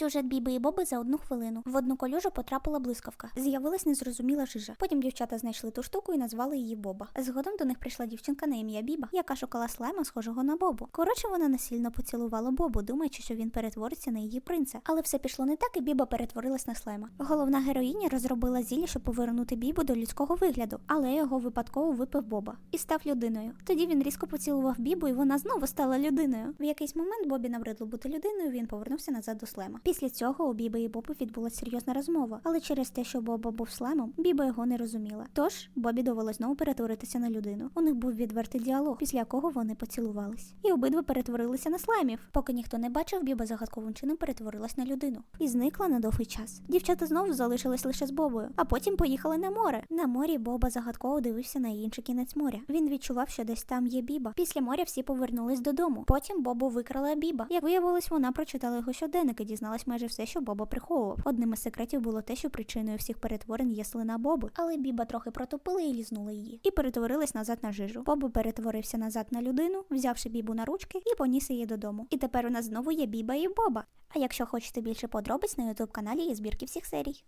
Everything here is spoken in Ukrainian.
Сюжет Біби і Боби за одну хвилину. В одну колюжу потрапила блискавка. З'явилась незрозуміла жижа. Потім дівчата знайшли ту штуку і назвали її Боба. Згодом до них прийшла дівчинка на ім'я Біба, яка шукала слайма, схожого на Бобу. Коротше, вона насильно поцілувала Бобу, думаючи, що він перетвориться на її принца. Але все пішло не так, і Біба перетворилась на слайма. Головна героїня розробила зілля, щоб повернути Бібу до людського вигляду, але його випадково випив Боба і став людиною. Тоді він різко поцілував Бібу, і вона знову стала людиною. В якийсь момент Бобі набридло бути людиною. Він повернувся назад до слайма. Після цього у Біби і Боби відбулася серйозна розмова, але через те, що Боба був слаймом, Біба його не розуміла. Тож Бобі довелось знову перетворитися на людину. У них був відвертий діалог, після якого вони поцілувались. І обидва перетворилися на слаймів. Поки ніхто не бачив, Біба загадковим чином перетворилась на людину і зникла на довгий час. Дівчата знову залишились лише з Бобою, а потім поїхали на море. На морі Боба загадково дивився на інший кінець моря. Він відчував, що десь там є Біба. Після моря всі повернулись додому. Потім Бобу викрала Біба. Як виявилось, вона прочитала його щоденник і дізналась майже все, що Боба приховував. Одним із секретів було те, що причиною всіх перетворень є слина Боби. Але Біба трохи протопила і лізнула її. І перетворилась назад на жижу. Боба перетворився назад на людину, взявши Бібу на ручки і поніс її додому. І тепер у нас знову є Біба і Боба. А якщо хочете більше подробиць на ютуб каналі є збірки всіх серій.